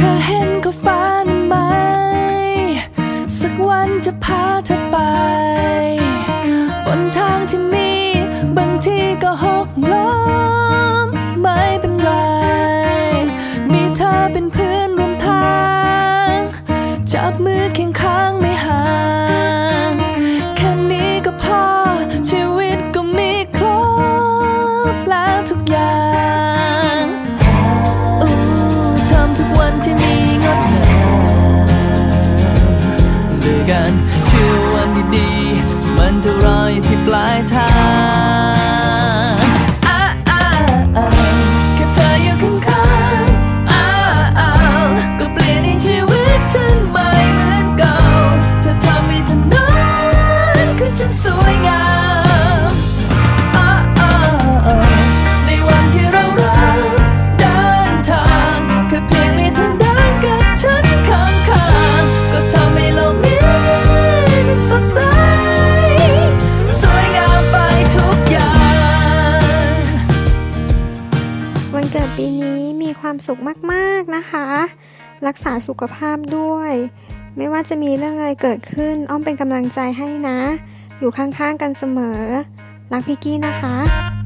เธอเห็นก็ฟ้านั้นไหม สักวันจะพาเธอไป บนทางที่มี บางทีก็หกล้มไม่เป็นไร มีเธอเป็นเพื่อนร่วมทาง จับมือเคียงข้างไม่ห่าง ด้กัน เชื่อวันดีๆ มันจะรออยู่ที่ปลายทาง กิดปีนี้มีความสุขมากๆนะคะ รักษาสุขภาพด้วย ไม่ว่าจะมีเรื่องอะไรเกิดขึ้น อ้อมเป็นกำลังใจให้นะ อยู่ข้างๆกันเสมอ รักพิกกี้นะคะ